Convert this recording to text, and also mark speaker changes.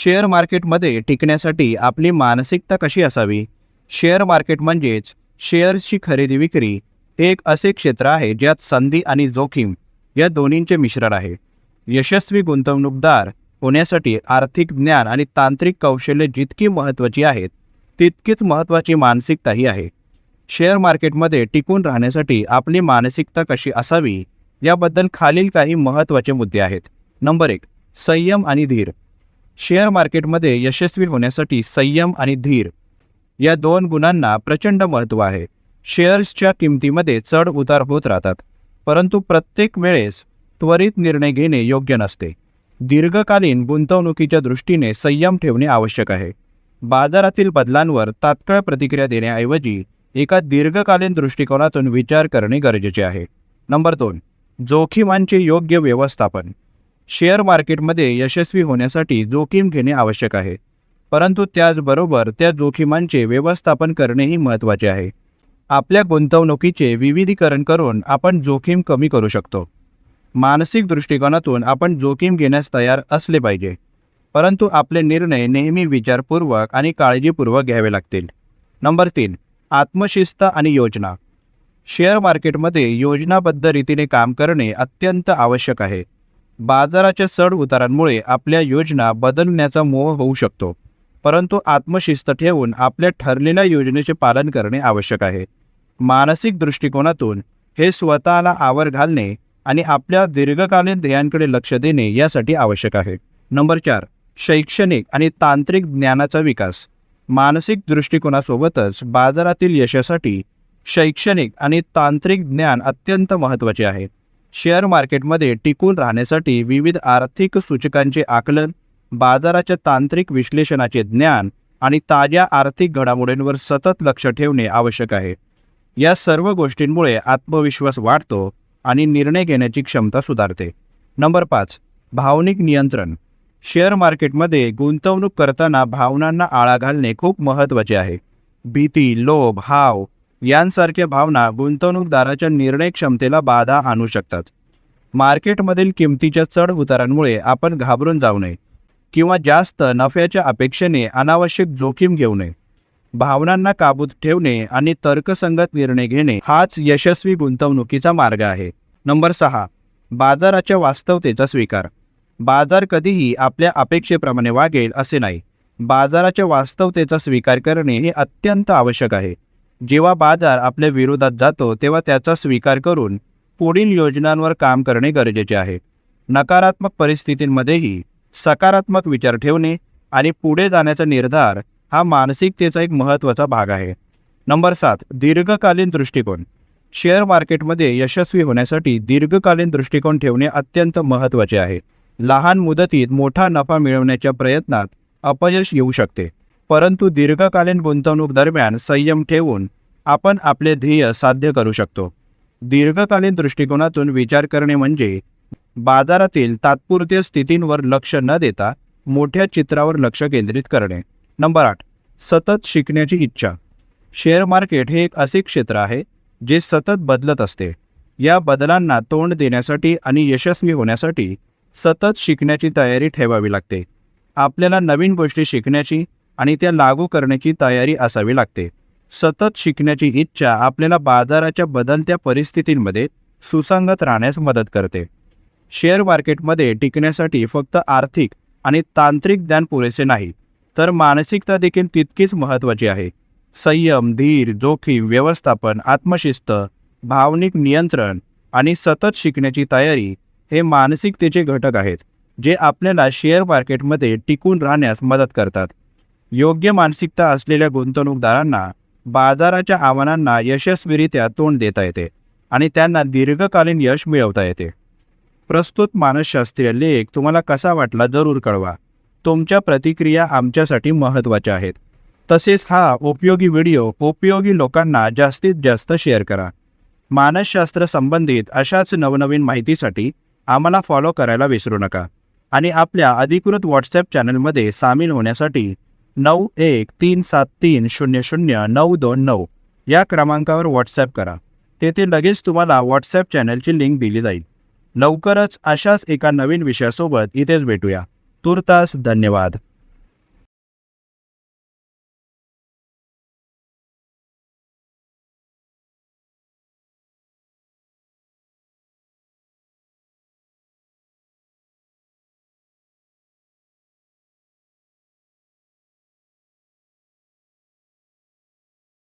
Speaker 1: Share मार्केटमध्ये टिकण्यासाठी आपली मानसिकता कशी असावी? शेअर मार्केट म्हणजेच शेअर्सची खरेदी विक्री हे एक असे क्षेत्र आहे ज्यात संधी आणि जोखीम या दोन्हींचे मिश्रण आहे. यशस्वी गुंतवणूकदार होण्यासाठी आर्थिक ज्ञान आणि तांत्रिक कौशल्य जितकी महत्त्वाची आहेत तितकीच महत्त्वाची मानसिकताही आहे. शेअर मार्केटमध्ये टिकून राहण्यासाठी आपली मानसिकता कशी असावी याबद्दल खालील काही महत्त्वाचे मुद्दे आहेत. नंबर एक संयम आणि धीर. शेअर मार्केटमध्ये यशस्वी होण्यासाठी संयम आणि धीर या दोन गुणांना प्रचंड महत्त्व आहे. शेअर्सच्या किमतीमध्ये चढ उतार होत राहतात परंतु प्रत्येक वेळेस त्वरित निर्णय घेणे योग्य नसते. दीर्घकालीन गुंतवणुकीच्या दृष्टीने संयम ठेवणे आवश्यक आहे. बाजारातील बदलांवर तात्काळ प्रतिक्रिया देण्याऐवजी एका दीर्घकालीन दृष्टिकोनातून विचार करणे गरजेचे आहे. नंबर दोन जोखीमांचे योग्य व्यवस्थापन. शेअर मार्केटमध्ये यशस्वी होण्यासाठी जोखीम घेणे आवश्यक आहे. परंतु त्याचबरोबर त्या जोखीमांचे व्यवस्थापन करणेही महत्त्वाचे आहे. आपल्या गुंतवणुकीचे विविधीकरण करून आपण जोखीम कमी करू शकतो. मानसिक दृष्टिकोनातून आपण जोखीम घेण्यास तयार असले पाहिजे. परंतु आपले निर्णय नेहमी विचारपूर्वक आणि काळजीपूर्वक घ्यावे लागतील. नंबर तीन आत्मशिस्त आणि योजना. शेअर मार्केटमध्ये योजनाबद्ध रीतीने काम करणे अत्यंत आवश्यक आहे. बाजाराच्या चढ उतारांमुळे आपल्या योजना बदलण्याचा मोह होऊ शकतो. परंतु आत्मशिस्त ठेवून आपल्या ठरलेल्या योजनेचे पालन करणे आवश्यक आहे. मानसिक दृष्टिकोनातून हे स्वतःला आवर घालणे आणि आपल्या दीर्घकालीन ध्येयांकडे लक्ष देणे यासाठी आवश्यक आहे. नंबर चार शैक्षणिक आणि तांत्रिक ज्ञानाचा विकास. मानसिक दृष्टिकोनासोबतच बाजारातील यशासाठी शैक्षणिक आणि तांत्रिक ज्ञान अत्यंत महत्त्वाचे आहे. शेअर मार्केटमध्ये टिकून राहण्यासाठी विविध आर्थिक सूचकांचे आकलन बाजाराच्या तांत्रिक विश्लेषणाचे ज्ञान आणि ताज्या आर्थिक घडामोडींवर सतत लक्ष ठेवणे आवश्यक आहे. या सर्व गोष्टींमुळे आत्मविश्वास वाढतो आणि निर्णय घेण्याची क्षमता सुधारते. नंबर पाच भावनिक नियंत्रण. शेअर मार्केटमध्ये गुंतवणूक करताना भावनांना आळा घालणे खूप महत्त्वाचे आहे. भीती लोभ हाव यांसारख्या भावना गुंतवणूकदाराच्या निर्णय क्षमतेला बाधा आणू शकतात. मार्केटमधील किमतीच्या चढ उतारांमुळे आपण घाबरून जाऊ नये किंवा जास्त नफ्याच्या अपेक्षेने अनावश्यक जोखीम घेऊ नये. भावनांना काबूत ठेवणे आणि तर्कसंगत निर्णय घेणे हाच यशस्वी गुंतवणुकीचा मार्ग आहे. नंबर सहा. बाजाराच्या वास्तवतेचा स्वीकार. बाजार कधीही आपल्या अपेक्षेप्रमाणे वागेल असे नाही. बाजाराच्या वास्तवतेचा स्वीकार करणे हे अत्यंत आवश्यक आहे. जेव्हा बाजार आपल्या विरोधात जातो तेव्हा त्याचा स्वीकार करून पुढील योजनांवर काम करणे गरजेचे आहे. नकारात्मक परिस्थितींमध्येही सकारात्मक विचार ठेवणे आणि पुढे जाण्याचा निर्धार हा मानसिकतेचा एक महत्त्वाचा भाग आहे. नंबर सात दीर्घकालीन दृष्टिकोन. शेअर मार्केटमध्ये यशस्वी होण्यासाठी दीर्घकालीन दृष्टिकोन ठेवणे अत्यंत महत्त्वाचे आहे. लहान मुदतीत मोठा नफा मिळवण्याच्या प्रयत्नात अपयश येऊ शकते. परंतु दीर्घकालीन गुंतवणूक दरम्यान संयम ठेवून आपण आपले ध्येय साध्य करू शकतो. दीर्घकालीन दृष्टिकोनातून विचार करणे म्हणजे बाजारातील तात्पुरत्या स्थितींवर लक्ष न देता मोठ्या चित्रावर लक्ष केंद्रित करणे. नंबर आठ. सतत शिकण्याची इच्छा. शेअर मार्केट हे एक असे क्षेत्र आहे जे सतत बदलत असते. या बदलांना तोंड देण्यासाठी आणि यशस्वी होण्यासाठी सतत शिकण्याची तयारी ठेवावी लागते. आपल्याला नवीन गोष्टी शिकण्याची आणि त्या लागू करण्याची तयारी असावी लागते. सतत शिकण्याची इच्छा आपल्याला बाजाराच्या बदलत्या परिस्थितींमध्ये सुसंगत राहण्यास मदत करते. शेअर मार्केटमध्ये टिकण्यासाठी फक्त आर्थिक आणि तांत्रिक ज्ञान पुरेसे नाही तर मानसिकता देखील तितकीच महत्त्वाची आहे. संयम धीर जोखीम व्यवस्थापन आत्मशिस्त भावनिक नियंत्रण आणि सतत शिकण्याची तयारी हे मानसिकतेचे घटक आहेत जे आपल्याला शेअर मार्केटमध्ये टिकून राहण्यास मदत करतात. योग्य मानसिकता असलेल्या गुंतवणूकदारांना बाजाराच्या आव्हानांना यशस्वीरित्या तोंड देता येते आणि त्यांना दीर्घकालीन यश मिळवता येते. प्रस्तुत मानसशास्त्रीय लेख तुम्हाला कसा वाटला जरूर कळवा. तुमच्या प्रतिक्रिया आमच्यासाठी महत्त्वाच्या आहेत. तसेच हा उपयोगी व्हिडिओ उपयोगी लोकांना जास्तीत जास्त शेअर करा. मानसशास्त्र संबंधित अशाच नवनवीन माहितीसाठी आम्हाला फॉलो करायला विसरू नका. आणि आपल्या अधिकृत व्हॉट्सॲप चॅनलमध्ये सामील होण्यासाठी नऊ एक तीन सात तीन शून्य शून्य नऊ दोन नऊ या क्रमांकावर व्हॉट्सॲप करा. तेथे लगेच तुम्हाला व्हॉट्सॲप चॅनलची लिंक दिली जाईल. लवकरच अशाच एका नवीन विषयासोबत इथेच भेटूया. तुर्तास धन्यवाद.